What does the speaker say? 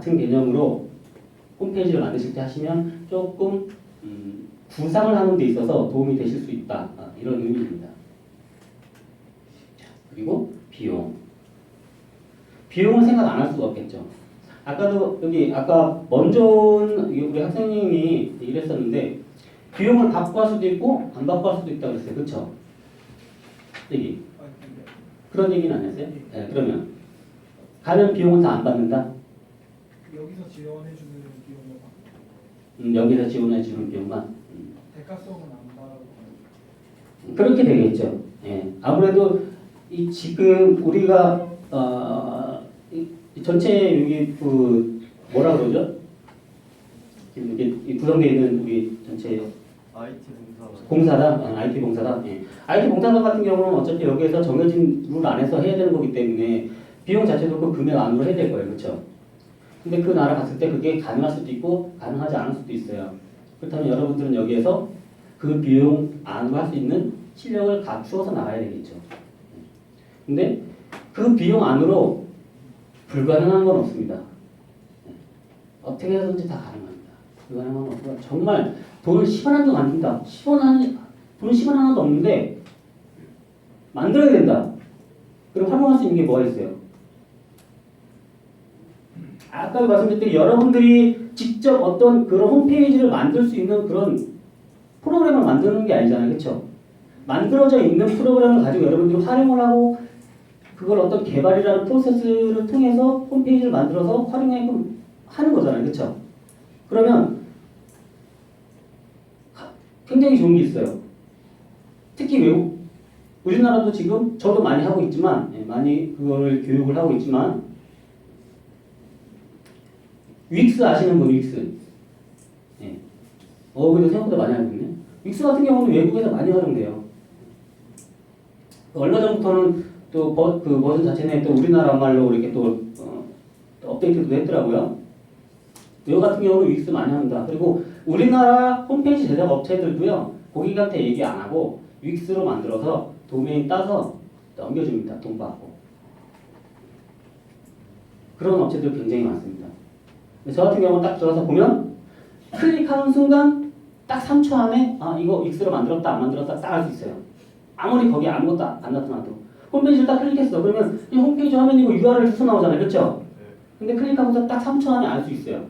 같은 개념으로 홈페이지를 만드실 때 하시면 조금 음, 구상을 하는 데 있어서 도움이 되실 수 있다 아, 이런 의미입니다. 자, 그리고 비용. 비용은 생각 안 할 수가 없겠죠. 아까도 여기 아까 먼저 온 우리 학생님이 이랬었는데 비용을 받고 할 수도 있고 안 받고 할 수도 있다고 그랬어요. 그렇죠? 여기 그런 얘기는 안 했어요? 네, 그러면 가는 비용은 다 안 받는다? 여기서 지원해 주는 비용만 받고 음, 여기서 지원해 주는 비용만 음, 대가성은 안 받아도 그렇게 되겠죠. 예. 아무래도 이 지금 우리가 어, 이, 이 전체 여기 그 뭐라 그러죠? 지금 이게 이 구성되어 있는 우리 전체 IT 공사 공사단, 아, IT 공사단. 예. IT 공사단 같은 경우는 어차피 여기에서 정해진 룰 안에서 해야 되는 거기 때문에 비용 자체도 그 금액 안으로 해야 될 거예요, 그렇죠? 근데 그 나라 갔을 때 그게 가능할 수도 있고 가능하지 않을 수도 있어요. 그렇다면 여러분들은 여기에서 그 비용 안으로 할 수 있는 실력을 갖추어서 나가야 되겠죠. 근데 그 비용 안으로 불가능한 건 없습니다. 예. 어떻게 해서든지 다 가능합니다. 불가능한 건 없고 정말 돈을 10원 한도 안 든다. 10원 한, 돈 10원 하나도 없는데 만들어야 된다. 그럼 활용할 수 있는 게 뭐가 있어요? 아까 말씀드렸듯이 여러분들이 직접 어떤 그런 홈페이지를 만들 수 있는 그런 프로그램을 만드는 게 아니잖아요. 그렇죠? 만들어져 있는 프로그램을 가지고 여러분들이 활용을 하고 그걸 어떤 개발이라는 프로세스를 통해서 홈페이지를 만들어서 활용하게끔 하는 거잖아요. 그렇죠? 그러면 굉장히 좋은 게 있어요. 특히 외국 우리나라도 지금 저도 많이 하고 있지만 예, 많이 그거를 교육을 하고 있지만 윅스 아시는 분 윅스. 예. 어 근데 생각보다 많이 알고 있네. 윅스 같은 경우는 외국에서 많이 활용돼요. 얼마 전부터는 또 그 버전 자체 내에 또 우리나라 말로 이렇게 또 어, 업데이트도 했더라고요. 이거 같은 경우는 윅스 많이 합니다. 그리고 우리나라 홈페이지 제작 업체들도요 고객한테 얘기 안 하고 윅스로 만들어서 도메인 따서 넘겨줍니다. 돈 받고. 그런 업체들 굉장히 많습니다 저 같은 경우는 딱 들어가서 보면 클릭하는 순간 딱 3초 안에 아 이거 윅스로 만들었다 안 만들었다 딱 알 수 있어요. 아무리 거기 아무것도 안 나타나도 홈페이지를 딱 클릭했어. 그러면 이 홈페이지 화면이고 URL 주소 나오잖아요. 그렇죠? 근데 클릭하고서 딱 3초 안에 알 수 있어요.